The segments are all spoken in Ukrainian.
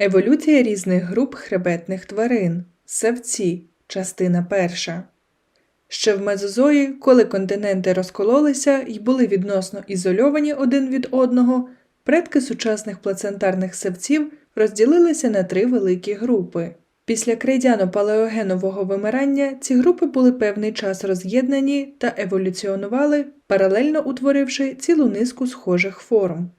Еволюція різних груп хребетних тварин. Савці. Частина перша. Ще в Мезозої, коли континенти розкололися і були відносно ізольовані один від одного, предки сучасних плацентарних савців розділилися на три великі групи. Після крейдяно-палеогенового вимирання ці групи були певний час роз'єднані та еволюціонували, паралельно утворивши цілу низку схожих форм.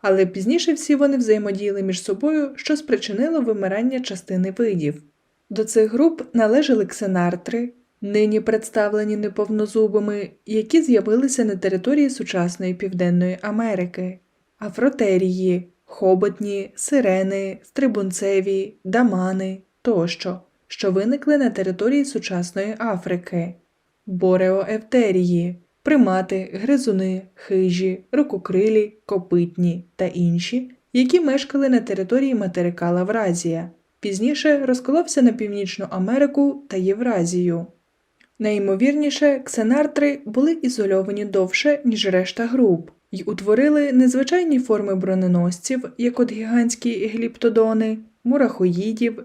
Але пізніше всі вони взаємодіяли між собою, що спричинило вимирання частини видів. До цих груп належали ксенартри, нині представлені неповнозубими, які з'явилися на території сучасної Південної Америки, афротерії, хоботні, сирени, стрибунцеві, дамани тощо, що виникли на території сучасної Африки, бореоевтерії, примати, гризуни, хижі, рукокрилі, копитні та інші, які мешкали на території материка Лавразія. Пізніше розколовся на Північну Америку та Євразію. Найімовірніше, ксенартри були ізольовані довше, ніж решта груп, й утворили незвичайні форми броненосців, як от гігантські гліптодони, мурахоїдів,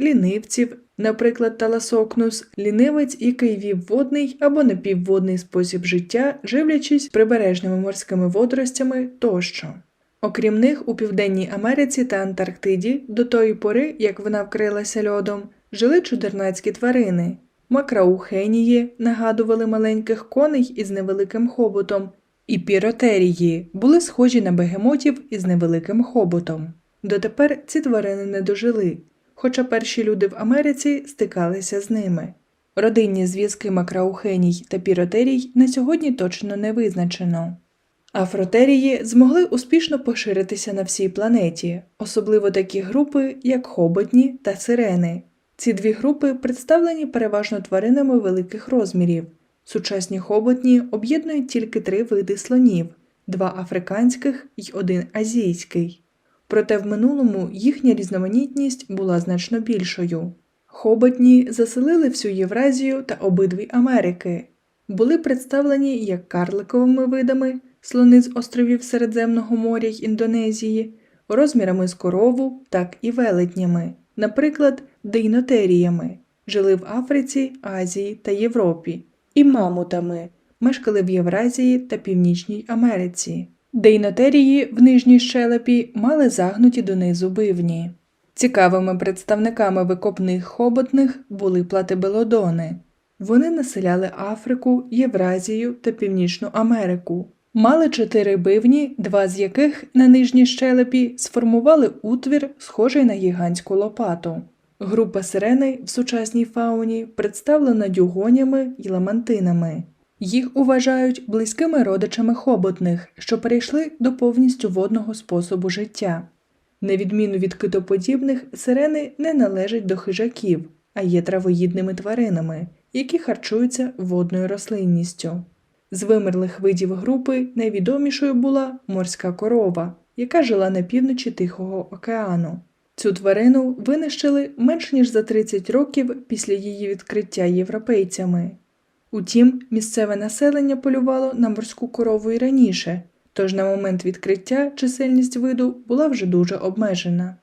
лінивців, наприклад, таласокнус, лінивець, який вів водний або напівводний спосіб життя, живлячись прибережними морськими водоростями тощо. Окрім них, у Південній Америці та Антарктиді, до тої пори, як вона вкрилася льодом, жили чудернацькі тварини. Макраухенії нагадували маленьких коней із невеликим хоботом, і піротерії були схожі на бегемотів із невеликим хоботом. Дотепер ці тварини не дожили, хоча перші люди в Америці стикалися з ними. Родинні зв'язки макраухеній та піротерій на сьогодні точно не визначено. Афротерії змогли успішно поширитися на всій планеті, особливо такі групи, як хоботні та сирени. Ці дві групи представлені переважно тваринами великих розмірів. Сучасні хоботні об'єднують тільки три види слонів: два африканських і один азійський. Проте в минулому їхня різноманітність була значно більшою. Хоботні заселили всю Євразію та обидві Америки, були представлені як карликовими видами слони з островів Середземного моря й Індонезії, розмірами з корову, так і велетнями, наприклад, дейнотеріями, жили в Африці, Азії та Європі, і мамутами, мешкали в Євразії та Північній Америці. Дейнотерії в нижній щелепі мали загнуті донизу бивні. Цікавими представниками викопних хоботних були платибелодони. Вони населяли Африку, Євразію та Північну Америку. Мали чотири бивні, два з яких на нижній щелепі сформували утвір, схожий на гігантську лопату. Група сирени в сучасній фауні представлена дюгонями і ламантинами. Їх вважають близькими родичами хоботних, що перейшли до повністю водного способу життя. На відміну від китоподібних, сирени не належать до хижаків, а є травоїдними тваринами, які харчуються водною рослинністю. З вимерлих видів групи найвідомішою була морська корова, яка жила на півночі Тихого океану. Цю тварину винищили менш ніж за 30 років після її відкриття європейцями. Утім, місцеве населення полювало на морську корову і раніше, тож на момент відкриття чисельність виду була вже дуже обмежена.